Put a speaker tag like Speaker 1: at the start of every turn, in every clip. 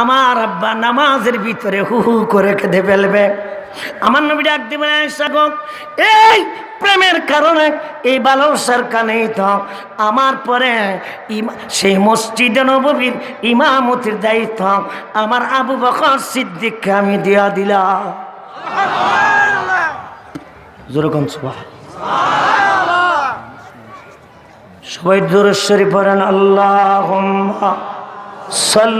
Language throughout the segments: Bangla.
Speaker 1: আমার আব্বা নামাজের ভিতরে হু হু করে কেঁদে ফেলবে। আমার নবী ডাক দিবেন, এই প্রেমের কারণে এই ভালোবাসার কানেই তো আমার পরে সেই মসজিদে নবীর ইমামতির দায়িত্ব। আমার আবু বকর সিদ্দিককে আমি দিয়া দিলাম। যেরকম সবাই দূরেশ্বরী পড়েন আল্লাহ সাল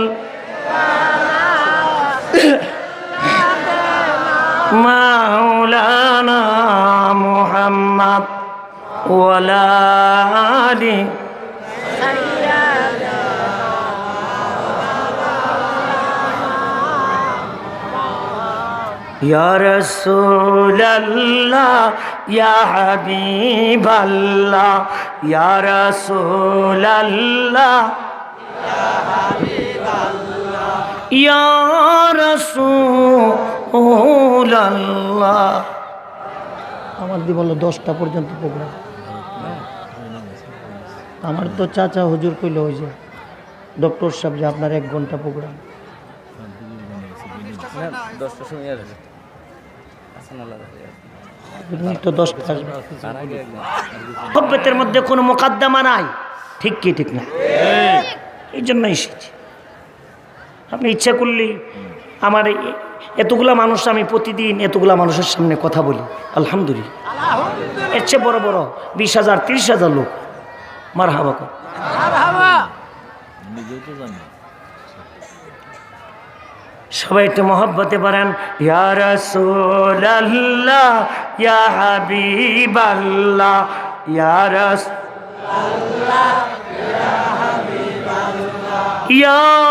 Speaker 1: মাওলানা মুহাম্মদ ওয়ালা আলি يا رسول الله يا حبيب الله يا رسول الله يا رسول রসুল্লাহ আমার দিয়ে বলল দশটা পর্যন্ত প্রোগ্রাম আমার তো চাচা হুজুর কইল ওই যে ডক্টর সাহেব যে আপনার এক ঘণ্টা প্রোগ্রাম তো দশটা আসবে। মধ্যে কোনো মোকাদ্দামা নাই। ঠিক কি ঠিক না? এই জন্য এসেছি। আপনি ইচ্ছা করলে আমার এতগুলা মানুষ আমি প্রতিদিন এতগুলা মানুষের সামনে কথা বলি। আলহামদুলিল্লাহ। এর চেয়ে বড় বড় বিশ হাজার তিরিশ হাজার লোক। মার হাবা কর সবাই একটু মহব্বতে পারেন। ইয়া ইয়া ইয়া রাস ইয়া